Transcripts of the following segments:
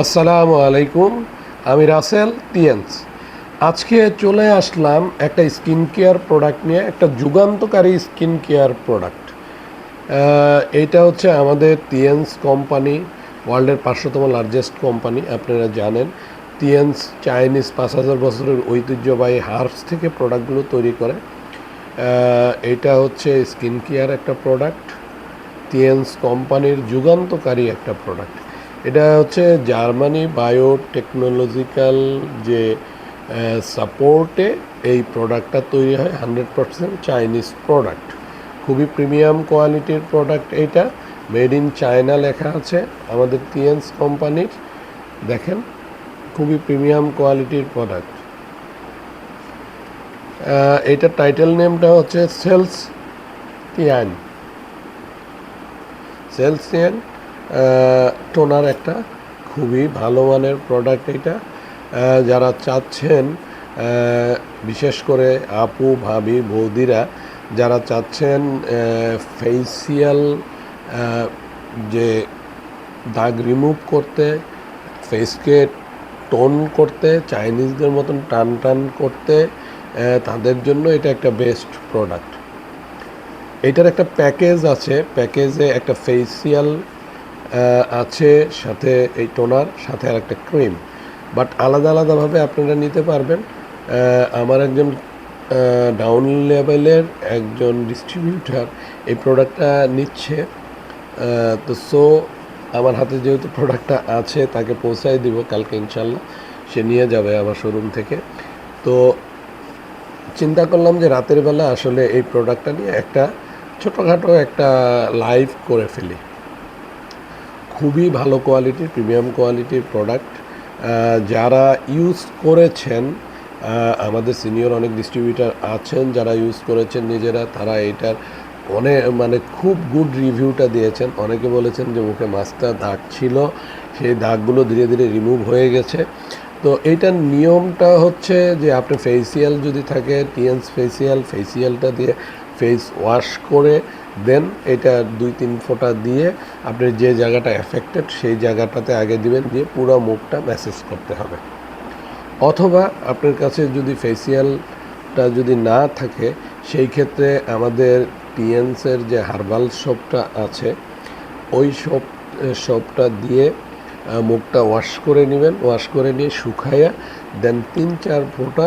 আসসালামু আলাইকুম, আমি রাসেল টিয়েন্স আজকে চলে আসলাম একটা স্কিন কেয়ার প্রোডাক্ট নিয়ে, একটা যুগান্তকারী স্কিন কেয়ার প্রোডাক্ট এইটা হচ্ছে আমাদের টিয়েন্স কোম্পানি, ওয়ার্ল্ডের পাঁচশোতম লার্জেস্ট কোম্পানি, আপনারা জানেন। টিয়েন্স চাইনিজ পাঁচ হাজার বছরের ঐতিহ্যবাহী হার্বস থেকে প্রোডাক্টগুলো তৈরি করে। এটা হচ্ছে স্কিন কেয়ার একটা প্রোডাক্ট টিএনস কোম্পানির যুগান্তকারী একটা প্রোডাক্ট। এটা হচ্ছে জার্মানি বায়োটেকনোলজিক্যাল যে সাপোর্টে এই প্রোডাক্টটা তৈরি হয়, হান্ড্রেড পারসেন্ট চাইনিজ প্রোডাক্ট। খুবই প্রিমিয়াম কোয়ালিটির প্রোডাক্ট এটা। মেড ইন চায়না লেখা আছে, আমাদের টিএনস কোম্পানির। দেখেন, খুবই প্রিমিয়াম কোয়ালিটির প্রোডাক্ট। এটার টাইটেল নেমটা হচ্ছে সেলস টিয়ান। সেলসিয়ান টোনার একটা খুবই ভালো মানের প্রোডাক্ট এটা যারা চাচ্ছেন বিশেষ করে আপু, ভাবি, বৌদিরা, যারা চাচ্ছেন ফেসিয়াল যে দাগ রিমুভ করতে ফেসকে টোন করতে চাইনিজদের মতন টান টান করতে তাদের জন্য এটা একটা বেস্ট প্রোডাক্ট এটার একটা প্যাকেজ আছে প্যাকেজে একটা ফেসিয়াল আছে, সাথে এই টোনার, সাথে আর একটা ক্রিম। বাট আলাদা আলাদাভাবে আপনারা নিতে পারবেন। আমার একজন ডাউন লেভেলের একজন ডিস্ট্রিবিউটার এই প্রোডাক্টটা নিচ্ছে। তো সো আমার হাতে যেহেতু প্রোডাক্টটা আছে, তাকে পৌঁছাই দিব কালকে ইনশাল্লাহ সে নিয়ে যাবে আমার শোরুম থেকে। তো চিন্তা করলাম যে রাতের বেলা আসলে এই প্রোডাক্টটা নিয়ে একটা ছোটোখাটো একটা লাইভ করে ফেলি। খুবই ভালো কোয়ালিটির প্রিমিয়াম কোয়ালিটির প্রোডাক্ট যারা ইউজ করেছেন আমাদের সিনিয়র অনেক ডিস্ট্রিবিউটার আছেন, যারা ইউজ করেছেন নিজেরা, তারা এটার অনেক মানে খুব গুড রিভিউটা দিয়েছেন। অনেকে বলেছেন যে মুখে মাছটা দাগ ছিল, সেই দাগগুলো ধীরে ধীরে রিমুভ হয়ে গেছে। তো এইটার নিয়মটা হচ্ছে যে আপনি ফেসিয়াল যদি থাকে টিএনস ফেসিয়াল ফেসিয়ালটা দিয়ে ফেস ওয়াশ করে দেন এটা দুই তিন ফোঁটা দিয়ে আপনি যে জায়গাটা এফেক্টেড সেই জায়গাটাতে আগে দিবেন, দিয়ে পুরো মুখটা ম্যাসেজ করতে হবে। অথবা আপনার কাছে যদি ফেসিয়ালটা যদি না থাকে, সেই ক্ষেত্রে আমাদের টিএনসের যে হার্বাল শপটা আছে, ওই শপ শপটা দিয়ে মুখটা ওয়াশ করে নেবেন। ওয়াশ করে নিয়ে শুকাইয়া দেন তিন চার ফোঁটা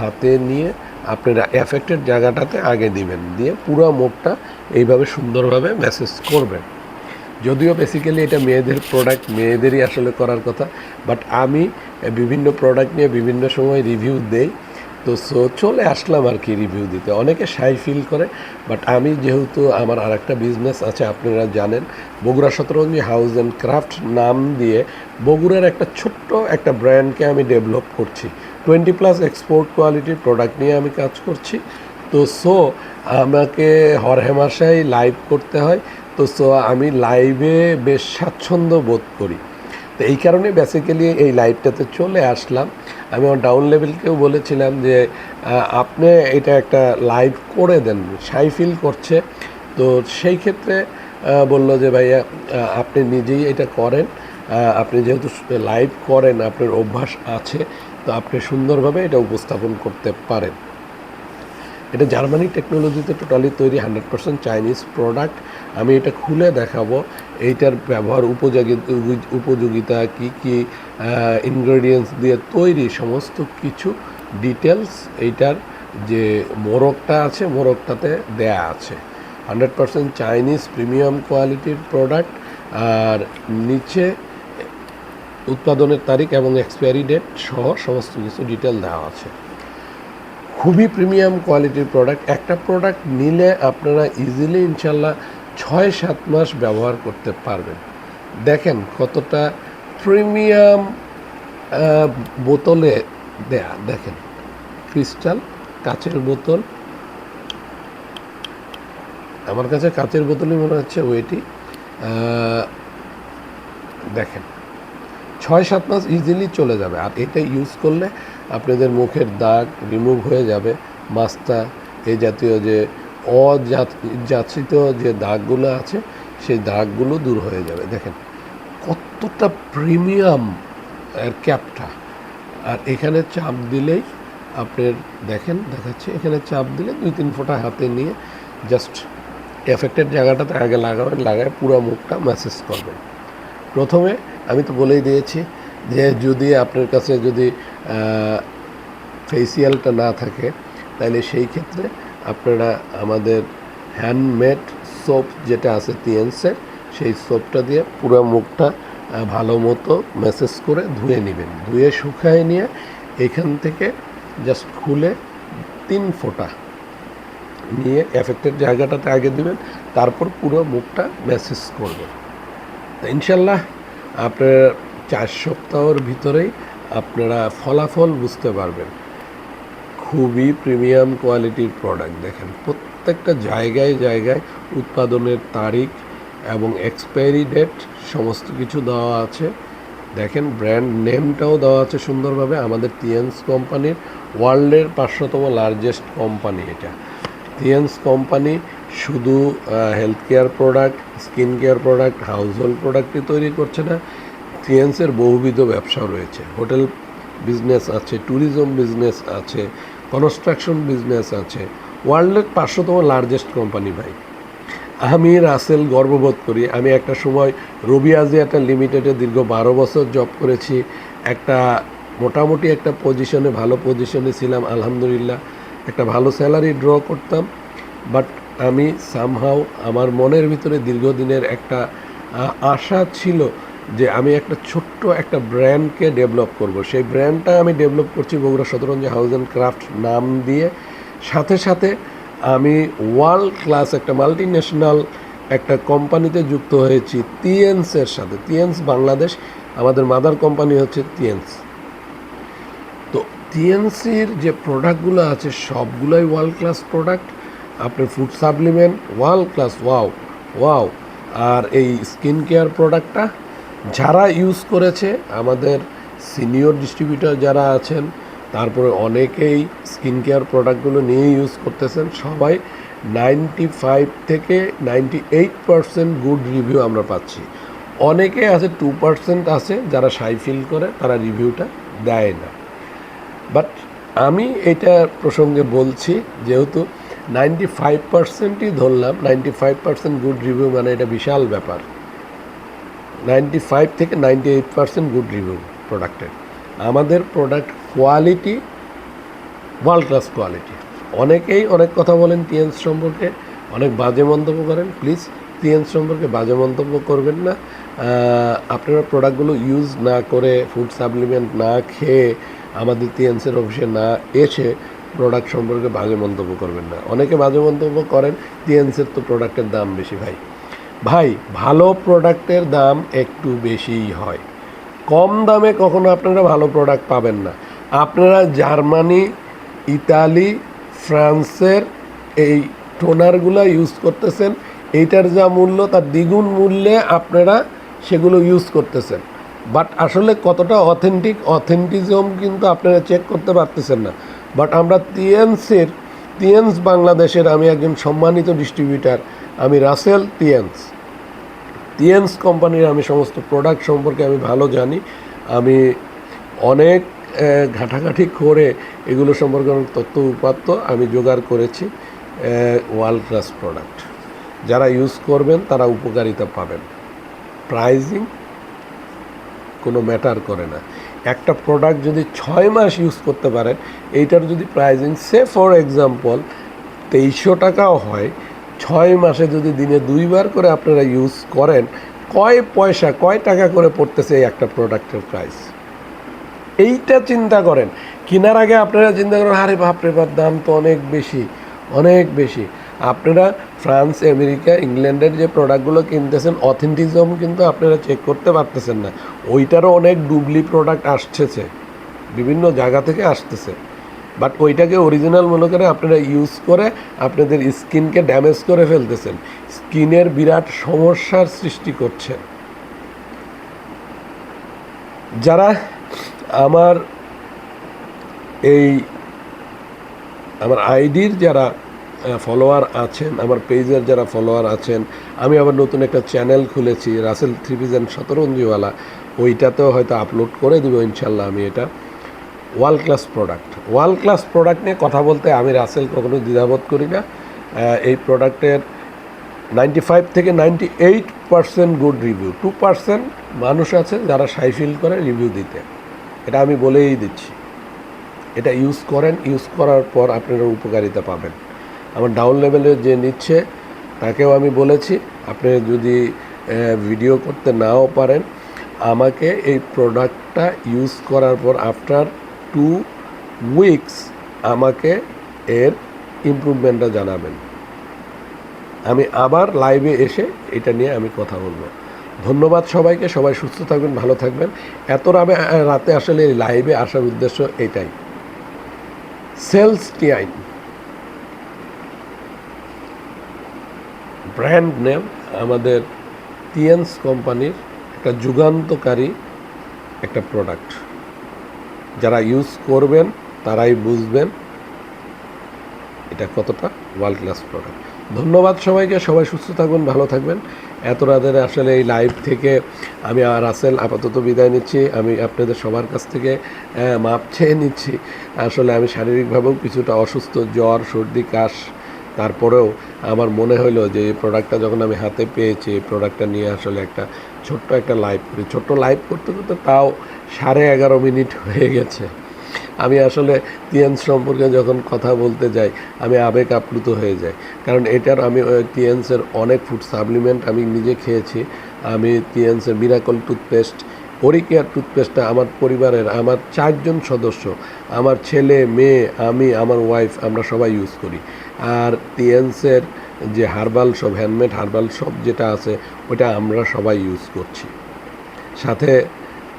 হাতে নিয়ে আপনারা এফেক্টেড জায়গাটাতে আগে দিবেন। দিয়ে পুরো মুখটা এইভাবে সুন্দরভাবে মেসেজ করবেন। যদিও বেসিক্যালি এটা মেয়েদের প্রোডাক্ট মেয়েদেরই আসলে করার কথা বাট আমি বিভিন্ন প্রোডাক্ট নিয়ে বিভিন্ন সময় রিভিউ দেই। তো সো চলে আসলাম আর কি রিভিউ দিতে। অনেকে সাই ফিল করে বাট আমি যেহেতু আমার আর একটা বিজনেস আছে, আপনারা জানেন, Bogura shatranji house and craft নাম দিয়ে বগুড়ার একটা ছোট্ট একটা ব্র্যান্ডকে আমি ডেভেলপ করছি। টোয়েন্টি প্লাস এক্সপোর্ট কোয়ালিটির প্রোডাক্ট নিয়ে আমি কাজ করছি। তো সো, আমাকে হরহেমাশাই লাইভ করতে হয়। তো সো, আমি লাইভে বেশ স্বাচ্ছন্দ্য বোধ করি। তো এই কারণে বেসিক্যালি এই লাইভটাতে চলে আসলাম। আমি আমার ডাউন লেভেলকেও বলেছিলাম যে আপনি এটা একটা লাইভ করে দেন, সাই ফিল করছে। তো সেই ক্ষেত্রে বলল যে, ভাইয়া আপনি নিজেই এটা করেন। আপনি যেহেতু লাইভ করেন, আপনার অভ্যাস আছে, তো আপনি সুন্দরভাবে এটা উপস্থাপন করতে পারেন। এটা জার্মানি টেকনোলজিতে টোটালি তৈরি হান্ড্রেড পার্সেন্ট চাইনিজ প্রোডাক্ট আমি এটা খুলে দেখাবো, এইটার ব্যবহার উপযোগী, উপযোগিতা কি কি ইনগ্রেডিয়েন্টস দিয়ে তৈরি সমস্ত কিছু ডিটেলস এইটার যে মোরগটা আছে, মোরগটাতে দেয়া আছে। হান্ড্রেড পার্সেন্ট চাইনিজ প্রিমিয়াম কোয়ালিটির প্রোডাক্ট আর নিচে উৎপাদনের তারিখ এবং এক্সপায়ারি ডেট সহ সমস্ত কিছু ডিটেল দেওয়া আছে। খুবই প্রিমিয়াম কোয়ালিটির প্রোডাক্ট একটা প্রোডাক্ট নিলে আপনারা ইজিলি ইনশাল্লাহ ছয় সাত মাস ব্যবহার করতে পারবেন। দেখেন কতটা প্রিমিয়াম বোতলে দেয়া। দেখেন ক্রিস্টাল কাচের বোতল। আমার কাছে কাচের বোতলই মনে হচ্ছে ওইটি দেখেন ছয় সাত মাস ইজিলি চলে যাবে। আর এটা ইউজ করলে আপনাদের মুখের দাগ রিমুভ হয়ে যাবে। মাস্তা এই জাতীয় যে অযাচিত যে দাগগুলো আছে, সেই দাগগুলো দূর হয়ে যাবে। দেখেন, কতটা প্রিমিয়াম এর ক্যাপটা আর এখানে চাপ দিলেই আপনার, দেখেন, দেখাচ্ছে, এখানে চাপ দিলে দুই তিন ফোঁটা হাতে নিয়ে জাস্ট এফেক্টেড জায়গাটাতে আগে লাগাবেন, লাগায় পুরো মুখটা ম্যাসেজ করবেন। প্রথমে আমি তো বলেই দিয়েছি যে যদি আপনার কাছে যদি ফেসিয়ালটা না থাকে, তাহলে সেই ক্ষেত্রে আপনারা আমাদের হ্যান্ডমেড সোপ যেটা আছে টিএন্সের সেই সোপটা দিয়ে পুরো মুখটা ভালো মতো ম্যাসেজ করে ধুয়ে নেবেন। ধুয়ে শুকায় নিয়ে এখান থেকে জাস্ট খুলে তিন ফোঁটা নিয়ে এফেক্টেড জায়গাটাতে আগে দিবেন, তারপর পুরো মুখটা ম্যাসেজ করবেন। ইনশাল্লাহ আপনার চার সপ্তাহের ভিতরেই আপনারা ফলাফল বুঝতে পারবেন। খুবই প্রিমিয়াম কোয়ালিটির প্রোডাক্ট দেখেন, প্রত্যেকটা জায়গায় জায়গায় উৎপাদনের তারিখ এবং এক্সপায়ারি ডেট সমস্ত কিছু দেওয়া আছে। দেখেন, ব্র্যান্ড নেমটাও দেওয়া আছে সুন্দরভাবে, আমাদের টিএনস কোম্পানির ওয়ার্ল্ডের পাঁচশোতম লার্জেস্ট কোম্পানি এটা। টিএনস কোম্পানি শুধু health care product skin care product household প্রোডাক্টই তৈরি করছে না টিএনসের বহুবিধ ব্যবসা রয়েছে। হোটেল বিজনেস আছে ট্যুরিজম বিজনেস আছে কনস্ট্রাকশন বিজনেস আছে। ওয়ার্ল্ডের পাঁচশোতম লার্জেস্ট কোম্পানি ভাই। আমি রাসেল গর্ববোধ করি। আমি একটা সময় রবি আজিয়াটা লিমিটেডে দীর্ঘ বারো বছর জব করেছি। একটা মোটামুটি একটা পজিশনে ভালো পজিশনে ছিলাম, আলহামদুলিল্লাহ। একটা ভালো স্যালারি ড্র করতাম। বাট আমি সামহাও আমার মনের ভিতরে দীর্ঘদিনের একটা আশা ছিল যে আমি একটা ছোট্ট একটা ব্র্যান্ডকে ডেভেলপ করব। সেই ব্র্যান্ডটা আমি ডেভেলপ করছি Bogura Shataranji house and craft নাম দিয়ে। সাথে সাথে আমি ওয়ার্ল্ড ক্লাস একটা মাল্টি ন্যাশনাল একটা কোম্পানিতে যুক্ত হয়েছি টিএনসের সাথে। টিএনস বাংলাদেশ, আমাদের মাদার কোম্পানি হচ্ছে টিএনস তো টিএনসির যে প্রোডাক্টগুলো আছে, সবগুলোই ওয়ার্ল্ড ক্লাস প্রোডাক্ট আপনার food supplement world class wow wow আর এই স্কিন কেয়ার প্রোডাক্টটা যারা ইউজ করেছে, আমাদের সিনিয়র ডিস্ট্রিবিউটর যারা আছেন, তারপরে অনেকেই স্কিন কেয়ার প্রোডাক্টগুলো নিয়ে ইউজ করতেছেন, সবাই নাইনটি ফাইভ থেকে ninety eight percent good review আমরা পাচ্ছি। অনেকে আছে টু পার্সেন্ট আছে, যারা সাই ফিল করে, তারা রিভিউটা দেয় না। বাট আমি এটা প্রসঙ্গে বলছি, যেহেতু নাইনটি ফাইভ পার্সেন্টই ধরলাম, ninety five percent good review মানে এটা বিশাল ব্যাপার। নাইনটি ফাইভ থেকে ninety eight percent good review প্রোডাক্টের আমাদের product quality world class quality অনেকেই অনেক কথা বলেন টিএনস সম্পর্কে, অনেক বাজে মন্তব্য করেন প্লিজ টিএনস সম্পর্কে বাজে মন্তব্য করবেন না। আপনারা প্রোডাক্টগুলো ইউজ না করে ফুড সাপ্লিমেন্ট না খেয়ে আমাদের টিএনসের অফিসে না এসে প্রোডাক্ট সম্পর্কে বাজে মন্তব্য করবেন না। অনেকে বাজে মন্তব্য করেন টিএনসের তো প্রোডাক্টের দাম বেশি ভাই। ভাই, ভালো প্রোডাক্টের দাম একটু বেশিই হয়। কম দামে কখনো আপনারা ভালো প্রোডাক্ট পাবেন না। আপনারা জার্মানি, ইতালি, ফ্রান্সের এই টোনারগুলো ইউজ করতেছেন। এইটার যা মূল্য, তার দ্বিগুণ মূল্যে আপনারা সেগুলো ইউজ করতেছেন। বাট আসলে কতটা অথেন্টিক অথেন্টিজম কিন্তু আপনারা চেক করতে পারতেছেন না। বাট আমরা টিএনসের টিএনস বাংলাদেশের আমি একজন সম্মানিত ডিস্ট্রিবিউটার আমি রাসেল টিএনস টিএনস কোম্পানির আমি সমস্ত প্রোডাক্ট সম্পর্কে আমি ভালো জানি। আমি অনেক ঘাটাঘাটি করে এগুলো সম্পর্কে অনেক তথ্য উপাত্ত আমি জোগাড় করেছি ওয়ার্ল্ড ক্লাস প্রোডাক্ট যারা ইউজ করবেন তারা উপকারিতা পাবেন। প্রাইজিং কোনো ম্যাটার করে না। একটা প্রোডাক্ট যদি ছয় মাস ইউজ করতে পারেন, এইটার যদি প্রাইজিং সে ফর এক্সাম্পল তেইশশো টাকাও হয়, ছয় মাসে যদি দিনে দুইবার করে আপনারা ইউজ করেন, কয় পয়সা, কয় টাকা করে পড়তেছে এই একটা প্রোডাক্টের প্রাইস এইটা চিন্তা করেন। কেনার আগে আপনারা চিন্তা করেন, আরে বাপরে বাপ, দাম তো অনেক বেশি অনেক বেশি। আপনারা ফ্রান্স, আমেরিকা, ইংল্যান্ডের যে প্রোডাক্টগুলো কিনতেছেন অথেন্টিজম কিন্তু আপনারা চেক করতে পারতেছেন না। ওইটারও অনেক ডুবলি প্রোডাক্ট আসতেছে বিভিন্ন জায়গা থেকে আসতেছে। বাট ওইটাকে অরিজিনাল মনে করে আপনারা ইউজ করে আপনাদের স্কিনকে ড্যামেজ করে ফেলতেছেন। স্কিনের বিরাট সমস্যার সৃষ্টি করছে। যারা আমার এই, আমার আইডির যারা ফলোয়ার আছেন, আমার পেজের যারা ফলোয়ার আছেন, আমি আবার নতুন একটা চ্যানেল খুলেছি রাসেল থ্রি পিজেন শতরঞ্জিওয়ালা। ওইটাতেও হয়তো আপলোড করে দেবো ইনশাল্লাহ আমি এটা। World class product world class product নিয়ে কথা বলতে আমি রাসেল কখনো দ্বিধাবোধ করি না। এই প্রোডাক্টের নাইনটি ফাইভ থেকে ninety eight percent good review two percent মানুষ আছে যারা সাই ফিল করে রিভিউ দিতে। এটা আমি বলেই দিচ্ছি। এটা ইউজ করেন ইউজ করার পর আপনারা উপকারিতা পাবেন। আমার ডাউন লেভেলে যে নিচ্ছে, তাকেও আমি বলেছি, আপনি যদি ভিডিও করতে নাও পারেন, আমাকে এই প্রোডাক্টটা ইউজ করার পর আফটার টু উইকস আমাকে এর ইমপ্রুভমেন্টটা জানাবেন। আমি আবার লাইভে এসে এটা নিয়ে আমি কথা বলব। ধন্যবাদ সবাইকে, সবাই সুস্থ থাকবেন, ভালো থাকবেন। এত রাবে, রাতে আসলে লাইভে আসার উদ্দেশ্য এটাই। সেলস টিআইন ব্র্যান্ড নেম আমাদের টিএনস কোম্পানির একটা যুগান্তকারী একটা প্রোডাক্ট যারা ইউজ করবেন, তারাই বুঝবেন এটা কতটা ওয়ার্ল্ড ক্লাস প্রোডাক্ট ধন্যবাদ সবাইকে, সবাই সুস্থ থাকবেন ভালো থাকবেন। এত রাতের আসলে এই লাইভ থেকে আমি আর রাসেল আপাতত বিদায় নিচ্ছি। আমি আপনাদের সবার কাছ থেকে মাপ চেয়ে নিচ্ছি। আসলে আমি শারীরিকভাবেও কিছুটা অসুস্থ, জ্বর, সর্দি, কাশ তারপরেও আমার মনে হলো যে এই প্রোডাক্টটা যখন আমি হাতে পেয়েছি, এই প্রোডাক্টটা নিয়ে আসলে একটা ছোট্ট একটা লাইভ করি। ছোট্ট লাইভ করতে করতে তাও সাড়ে এগারো মিনিট হয়ে গেছে। আমি আসলে টিএনস সম্পর্কে যখন কথা বলতে যাই, আমি আবেগ আপ্লুত হয়ে যাই। কারণ এটার আমি টিএনসের অনেক ফুড সাপ্লিমেন্ট আমি নিজে খেয়েছি। আমি টিএনসের মিরাকল টুথপেস্ট ওরিকেয়ার টুথপেস্টটা আমার পরিবারের, আমার চারজন সদস্য, আমার ছেলে, মেয়ে, আমি, আমার ওয়াইফ আমরা সবাই ইউজ করি। আর টিএনসের যে হার্বাল, সব হ্যান্ডমেড হার্বাল, সব যেটা আছে ওটা আমরা সবাই ইউজ করছি। সাথে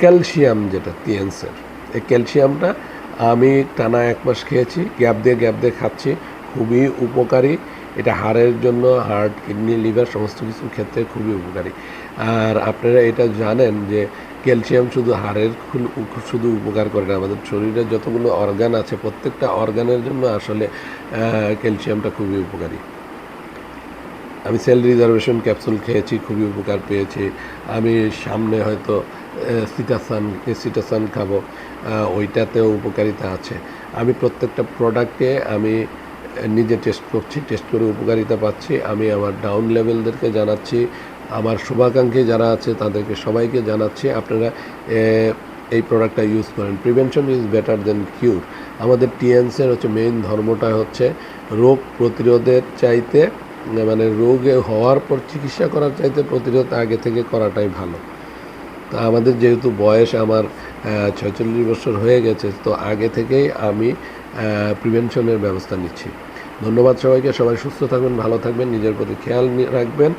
ক্যালসিয়াম যেটা টিএনসের এই ক্যালসিয়ামটা আমি টানা এক মাস খেয়েছি, গ্যাপ দিয়ে গ্যাপ দিয়ে খাচ্ছি, খুবই উপকারী। এটা হাড়ের জন্য হার্ট কিডনি, লিভার সমস্ত কিছুর ক্ষেত্রে খুবই উপকারী। আর আপনারা এটা জানেন যে ক্যালসিয়াম শুধু হাড়ের শুধু উপকার করে না, আমাদের শরীরে যতগুলো অর্গান আছে, প্রত্যেকটা অর্গানের জন্য আসলে ক্যালসিয়ামটা খুবই উপকারী। আমি সেল রিজার্ভেশন ক্যাপসুল খেয়েছি, খুবই উপকার পেয়েছি। আমি সামনে হয়তো সিটাসান সিটাসান খাব ওইটাতেও উপকারিতা আছে। আমি প্রত্যেকটা প্রোডাক্টে আমি নিজে টেস্ট করছি টেস্ট করে উপকারিতা পাচ্ছি। আমি আমার ডাউন লেভেলদেরকে জানাচ্ছি, আমার শুভাকাঙ্ক্ষী যারা আছে তাদেরকে সবাইকে জানাচ্ছি, আপনারা এই প্রোডাক্টটা ইউজ করেন। Prevention is better than cure আমাদের টিএনসের হচ্ছে মেইন ধর্মটা হচ্ছে রোগ প্রতিরোধের চাইতে মানে রোগে হওয়ার পর চিকিৎসা করার চাইতে প্রতিরোধ আগে থেকে করাটাই ভালো। তা আমাদের যেহেতু বয়স, আমার ছয়চল্লিশ বছর হয়ে গেছে, তো আগে থেকেই আমি প্রিভেনশনের ব্যবস্থা নিচ্ছি। ধন্যবাদ সবাইকে, সবাই সুস্থ থাকবেন, ভালো থাকবেন, নিজের প্রতি খেয়াল রাখবেন।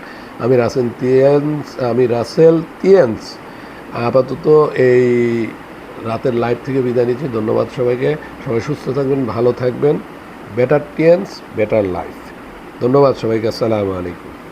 আমি রাসেল তিয়ান্স, আমি রাসেল তিয়ান্স। আপাতত এই রাতের লাইভ থেকে বিদায় নিচ্ছি। ধন্যবাদ সবাইকে, সবাই সুস্থ থাকবেন, ভালো থাকবেন। বেটার টিয়েন্স বেটার লাইফ ধন্যবাদ সবাইকে, আসসালামু আলাইকুম।